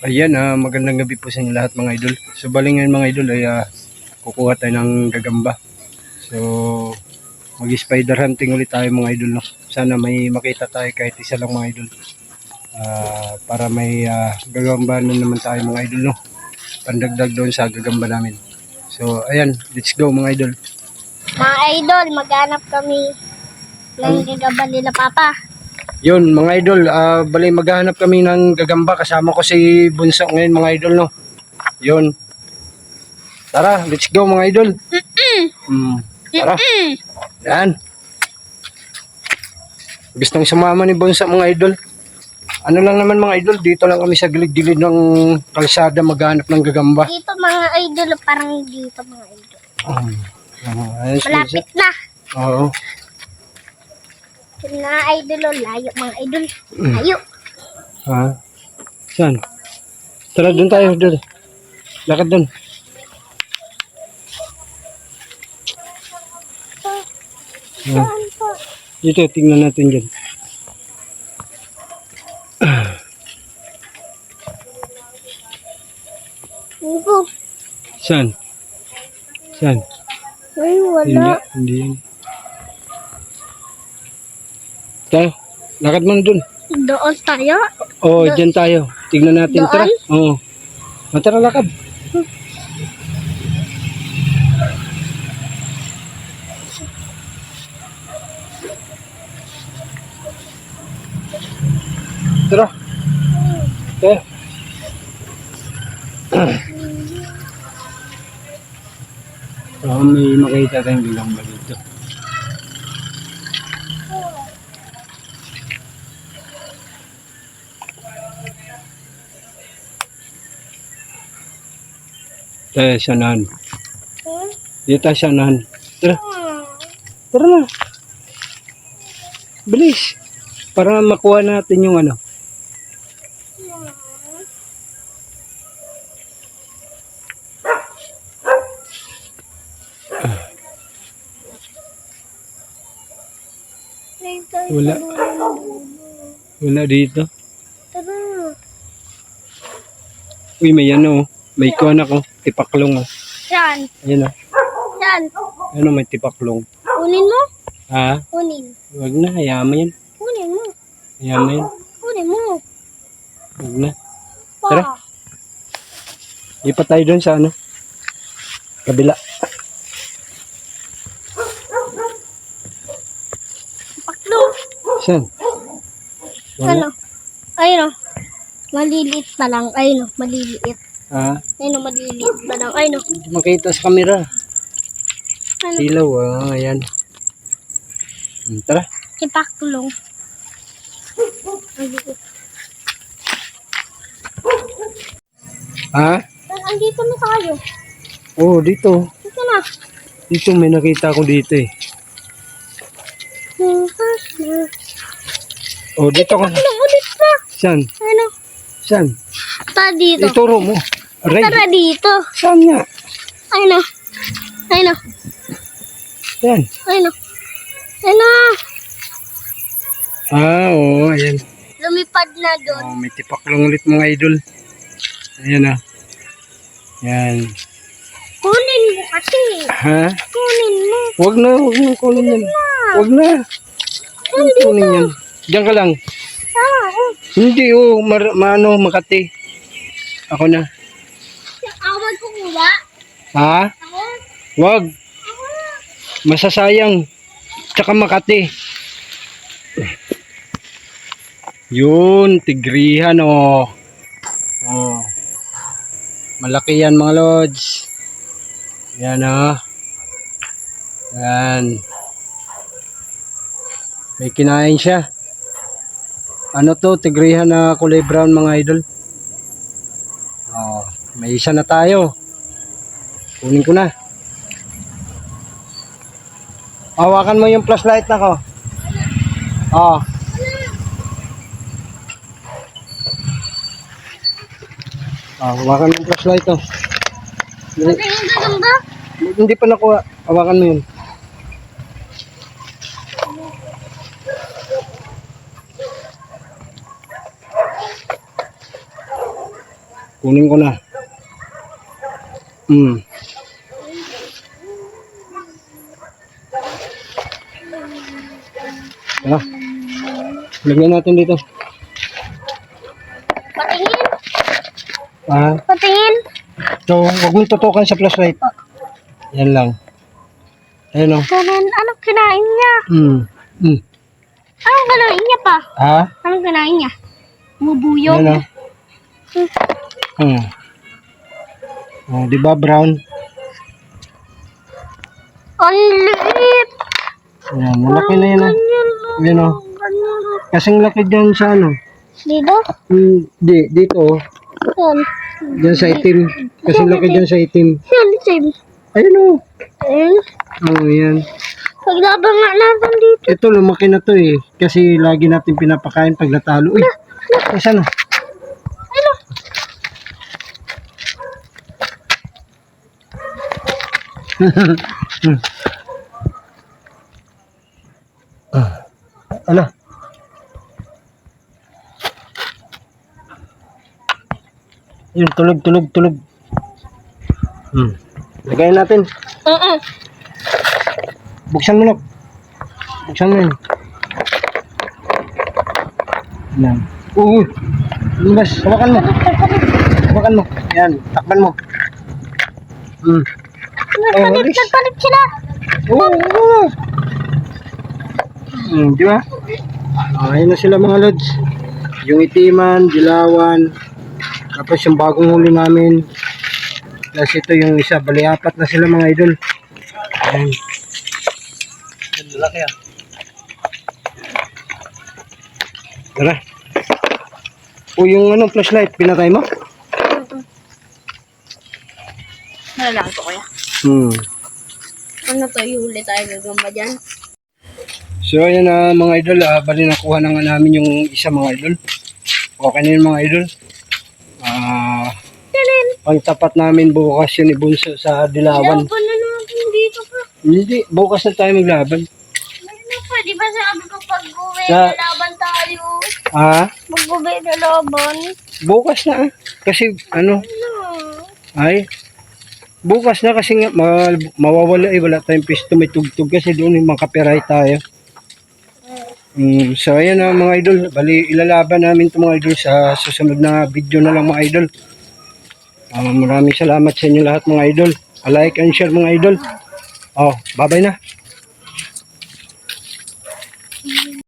Ayan, ah, magandang gabi po sa inyo lahat mga idol. So bali ngayon mga idol ay ah, kukuha tayo ng gagamba. So mag-spider hunting ulit tayo mga idol. No? Sana may makita tayo kahit isa lang mga idol. Ah, para may ah, gagamba na naman tayo mga idol. No? Pandagdag doon sa gagamba namin. So ayan, let's go mga idol. Mga idol, maghanap kami ng gagaba nila Papa. Yun mga idol, ah, bali maghahanap kami ng gagamba. Kasama ko si Bunso ngayon mga idol. No? Yun. Tara, let's go mga idol. Mm, tara. Yan. Gustong sumama ni Bonsa mga idol. Ano lang naman mga idol, dito lang kami sa gilid-gilid ng kalsada maghanap ng gagamba. Dito mga idol, parang dito mga idol. Um, ayos, Malapit na. Oo. Mga idol, oh, layo mga idol. Layo. Ha? Saan? Tara, doon tayo. Doon. Lakad doon. Po? dito, tingnan natin dyan. Ugo. Saan? Saan? Ay, Hindi, wala. hindi yan. Tayo, lakad mo dun. Doon tayo. Oo, oh, dyan tayo. Tignan natin. Doon? Tara. Oo. Oh. Tara, lakad. Tara. Tara. Oh, may makita tayong bilang ba Tayo sanahan. Hmm? Dito tayo sanahan. Tara, tara na. Bilis. Para makuha natin yung ano. Wala. Wala dito. Tara. Uy, may ano. oh. May kuha na ko. Tipaklong. Oh. Yan. Ayan oh. Yan. Ano may tipaklong. Kunin mo. Ha? Kunin. Wag na. Hayaan mo yan. Kunin mo. Hayaan mo yan. Kunin mo. Wag na. Pa. Tara. Ipa tayo doon sa ano. Kabila. Paklo. Saan? Ano? Ayun o. Maliliit pa lang. Ayun o. Maliliit. Ha? Ayun o. Maliliit pa lang. Ayun o. Hindi makita sa camera. Ano? Silaw ah. Ayan. Hmm, Tara. Ipaklong. Ha? Andito na tayo. Oh, dito. Dito na. Dito may nakita ko dito eh. Oh, dito ka. Ano ulit pa? Saan? Ano? Saan? Ta dito. Ituro mo. Aray. Tara dito. Saan nga? Ayun o. Ayun o. Yan. Ayun o. Ayun o. Ah, oo. ayan. Lumipad na doon. Oh, may tipaklong ulit mga idol. Ayan ah. Yan. Kunin mo kasi. Ha? Kunin mo. Wag na, wag na kunin yan. Wag na. Wag na kunin yan. Diyan ka lang. Ah, oh. Hindi oh, mar maano, Makati. Ako na. Ha? Wag. Masasayang. Tsaka Makati. Yun, tigrihan oh. Oh. Malaki yan mga lods. Yan oh. Yan. May kinain siya. Ano to, tigrihan na kulay brown mga idol. Oh, may isa na tayo. Kunin ko na. Hawakan mo yung flashlight na ko. Oh. Ah, hawakan mo yung flashlight to. Hindi, Ano hindi pa nakuha. Hawakan mo yun. Kunin ko na. Hmm. Tara. Lagyan natin dito. Patingin. Ah, Patingin. so, huwag mong tutukan sa flashlight. Yan lang. Ayun o. Ganun. Anong kinain niya? Hmm. Hmm. Anong kinain niya pa? Ha? Anong kinain niya? Bubuyog. Yan o. Hmm. Oh, di ba brown? Ang liit. Yan, malaki na yun. oh. Ganyan. Yan o. Ganyan. Kasing laki dyan sa ano. Dito? Hmm, di, dito oh. Yan. Dyan sa itim. Kasing laki dyan sa itim. Yan, same. Ayun o. Ayun. Oh, yan. Paglabang nga natin dito. Ito, lumaki na to eh. Kasi lagi natin pinapakain pag natalo. Uy, isa na. Ano? Ano? Yun, tulog, tulog, tulog. Hmm. Lagayin natin. Oo. Buksan mo na. Buksan mo yun. Yan. Oo. Lumabas. Hawakan mo. Hawakan mo. Yan. Takban mo. Hmm. Nagpalit, nagpalit sila. Oo. oo. Hmm, di ba? Ah, ayun na sila mga lods. Yung itiman, dilawan. Tapos yung bagong huli namin. Tapos ito yung isa. Bali apat na sila mga idol. Ayan. Laki ah. Tara. O yung ano, flashlight, pinatay mo? Nalalang ko kaya. Hmm. Ano to, ihuli tayo gagamba dyan? So ayan na mga idol, ah, bali nakuha na nga namin yung isa mga idol. Okay na yun mga idol. Ah, Kanin. pangtapat namin bukas yun ibunso sa Dilawan. Laban na natin dito pa. Hindi, bukas na tayo maglaban. Ano pa, di ba sabi ko pag-uwi, Sa- laban tayo. Ah, Mag-uwi na laban. bukas na ah. Kasi ano, Ano? ay, bukas na kasi nga ma- mawawala eh, wala tayong pisto, may tugtog kasi doon yung makapiray tayo. Mm, so ayan na mga idol, bali ilalaban namin ito mga idol sa susunod na video na lang mga idol. Ah, maraming salamat sa inyo lahat mga idol. Like and share mga idol. Oh, bye-bye na.